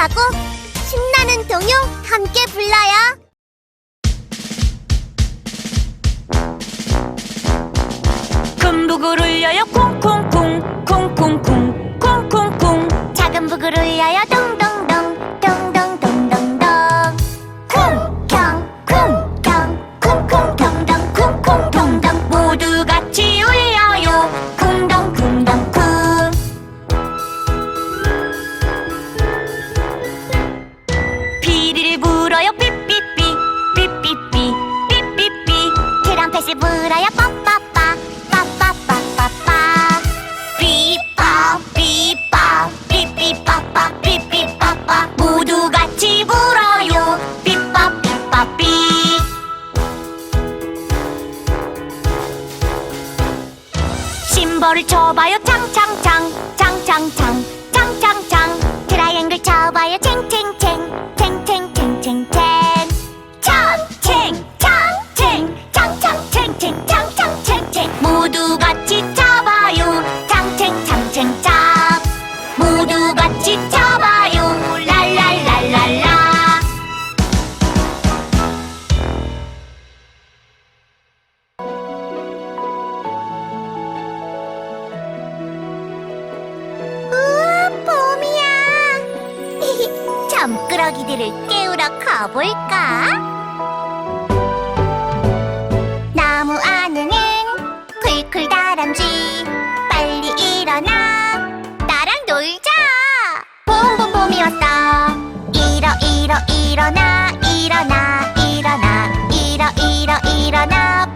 행복하고 신나는 동요 함께 불러요. 큰 북을 울려요. 쿵쿵쿵. 쿵쿵쿵. 쿵쿵쿵. 작은 북을 울려요. 모두 같이 잡아요. 장챙 장챙 잡. 모두 같이 잡. 뮤클 다람쥐. 빨리 일어나. 나랑 놀자. 봄봄봄이 왔다. 일어 일어 일어나 일어나 일어나. 일어 일어 일어나.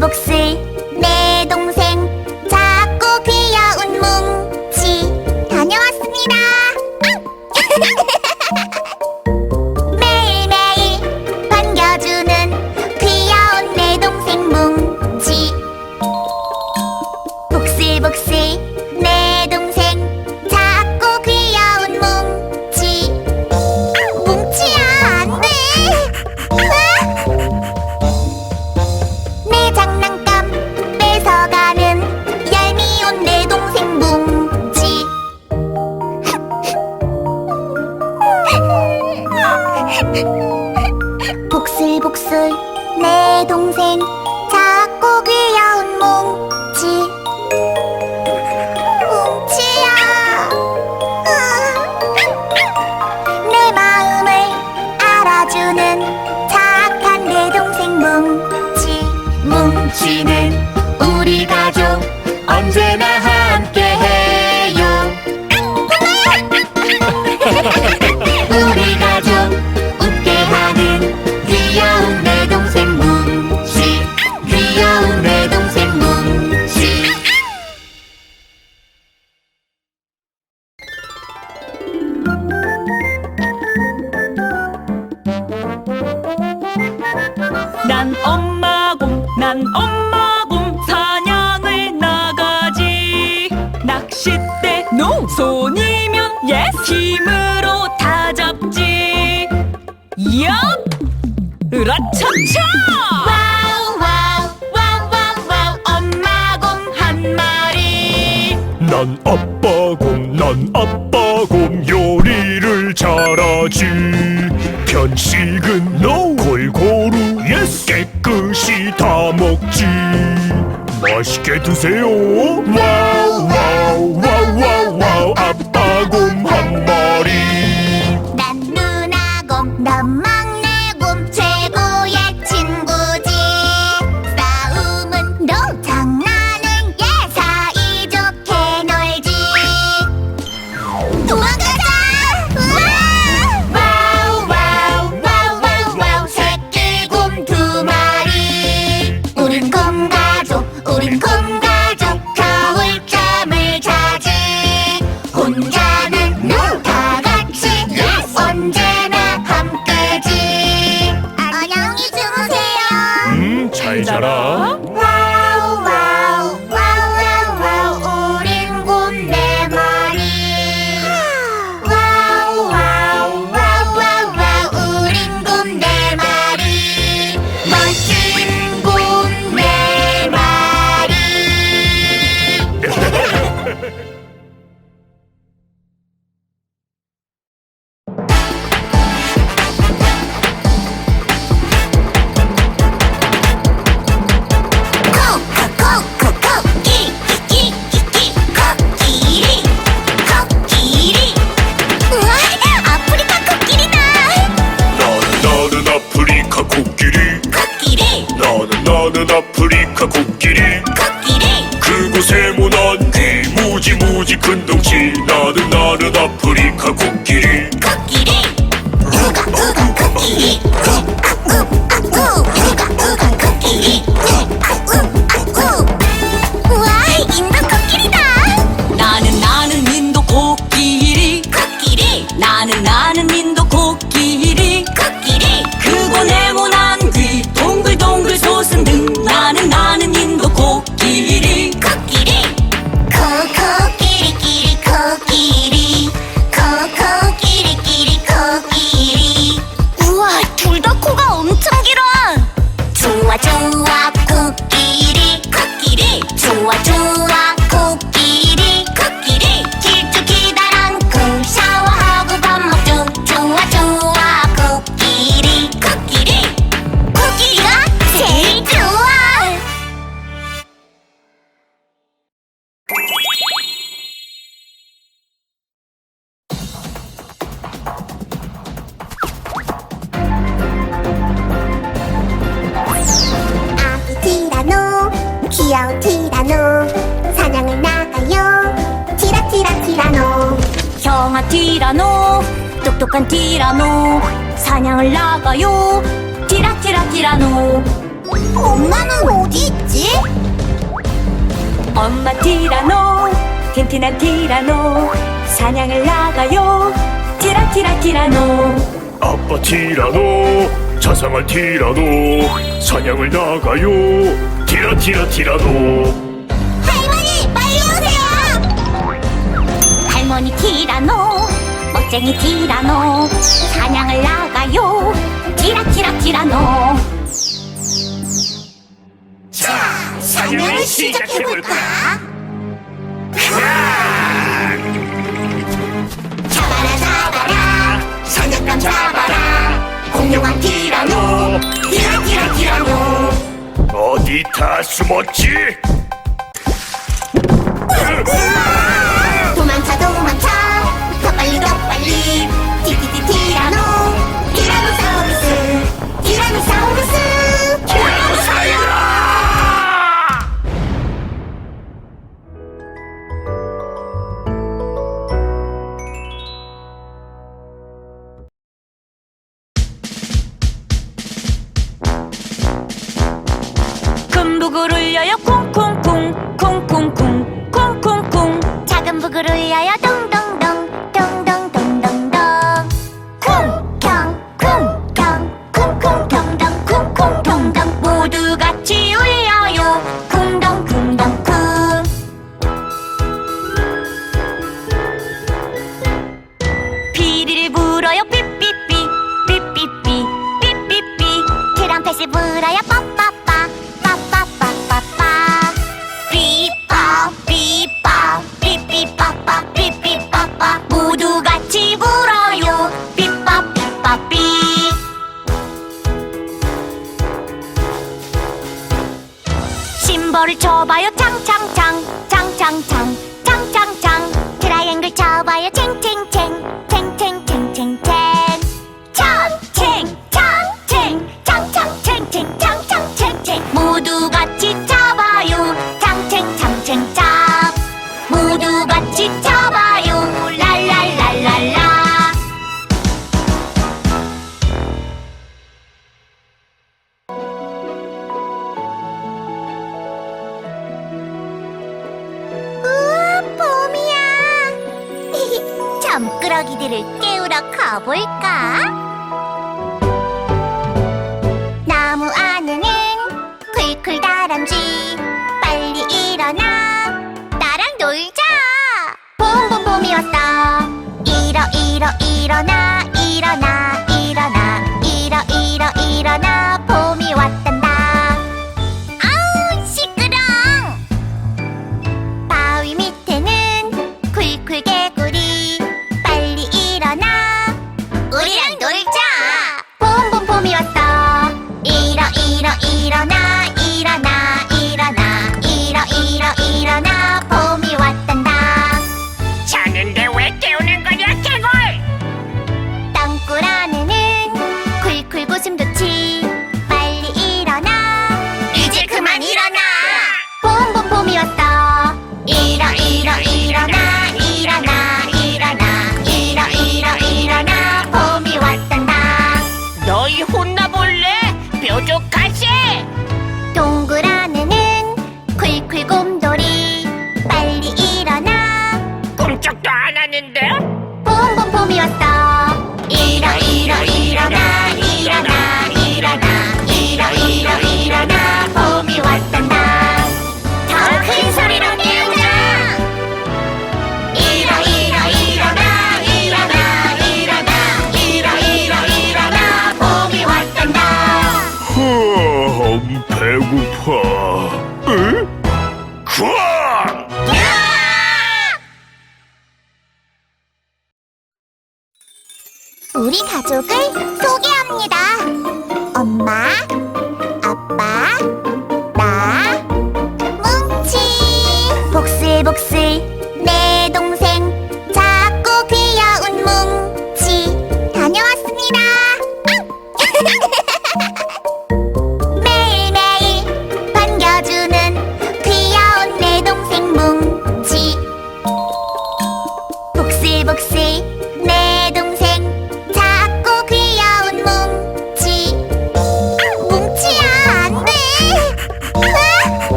복세 난 아빠곰 난 아빠곰 요리를 잘하지. 편식은 NO 골고루 YES. 깨끗이 다 먹지. 맛있게 드세요. 와우 와우. Kakuk giriyor 티라노 똑똑한 티라노 사냥을 나가요. 티라 티라 티라노. 엄마는 어디 있지? 엄마 티라노 튼튼한 티라노 사냥을 나가요. 티라 티라 티라노. 아빠 티라노 자상한 티라노 사냥을 나가요. 티라 티라 티라노. 할머니 빨리 오세요. 할머니 티라노 멋쟁이 티라노 사냥을 나가요 티라티라 티라노 자 사냥을 시작해볼까? 잡아라 잡아라 사냥감 잡아라 공룡왕 티라노 티라티라 티라노 어디 다 숨었지? 으, 으! 다시 불어요. 빠빠빠. 빠빠빠빠빠. 삐빠 삐빠 삐삐빠빠 삐삐빠빠. 모두 같이 불어요. 삐빠 삐빠 삐. 심벌을 쳐봐요. 창창창 창창창 창창창. 트라이앵글 쳐봐요. 챙챙챙 같이 잡아요. 장챙 장챙 잡. 모두 같이 잡. 일어나 일어나.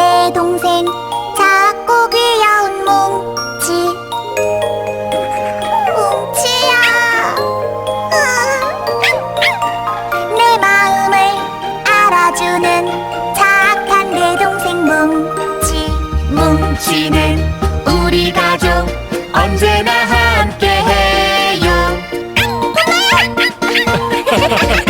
내 동생 작고 귀여운 뭉치. 뭉치야. 내 마음을 알아주는 착한 내 동생 뭉치. 뭉치는 우리 가족 언제나 함께해요.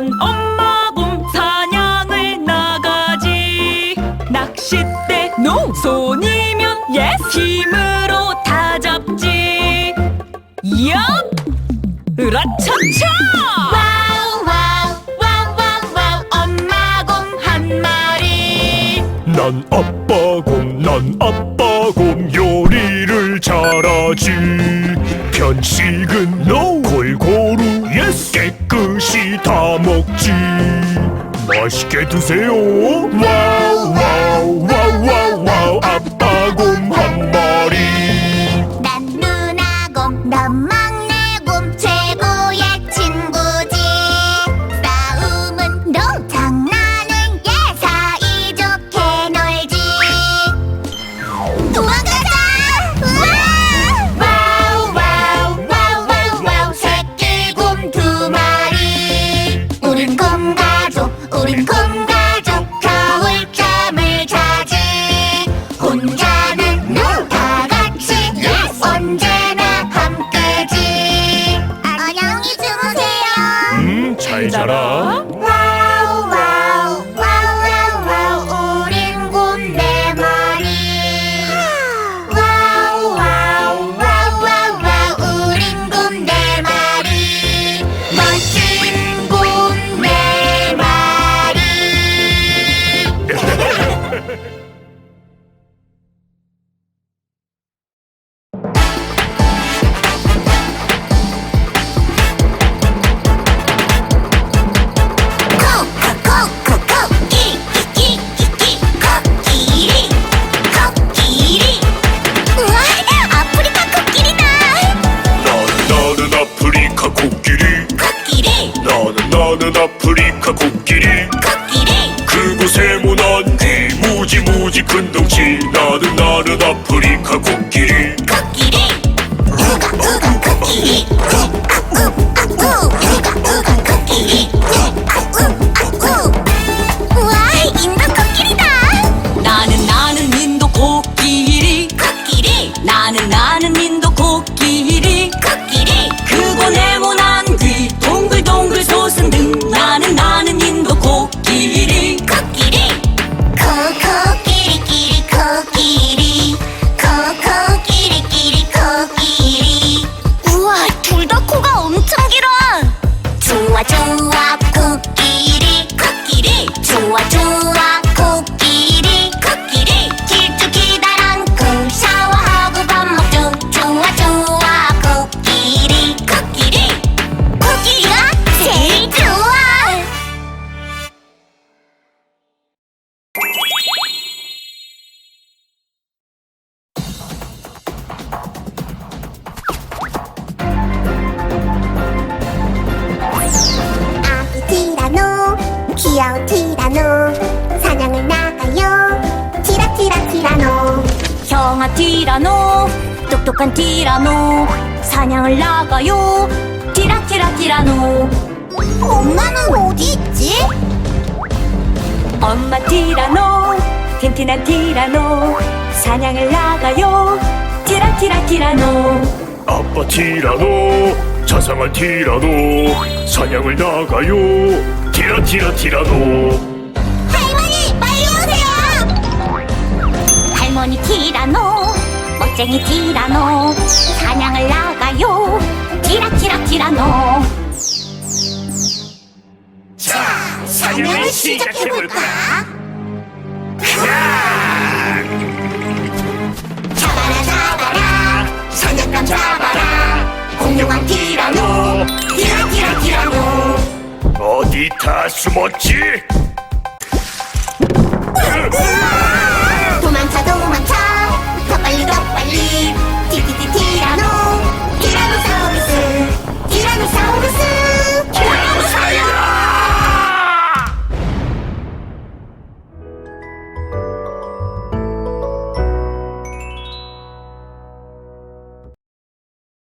한 엄마 곰 사냥을 나가지. 낚싯대 no. 손이면 yes. 힘으로 다 잡지. 얍 으라차차. 와우 와우 와우 와우 와우. 엄마 곰 한 마리. 난 아빠곰 난 아빠곰 요리를 잘하지. 간식은 NO 골고루 YES 깨끗이 다 먹지. 맛있게 드세요. 와우 와우. 티라노. 엄마는 어디 있지? 엄마 티라노 튼튼한 티라노 사냥을 나가요. 티라티라 티라노. 아빠 티라노 자상한 티라노 사냥을 나가요. 티라티라 티라노. 할머니 빨리 오세요. 할머니 티라노 멋쟁이 티라노 사냥을 나가요. キラキラキラの 자, 사냥을 시작해볼까? 잡아라 잡아라 사냥감 잡아라 공룡왕 티라노 티라 티라 티라노 어디 다 숨었지? 으아!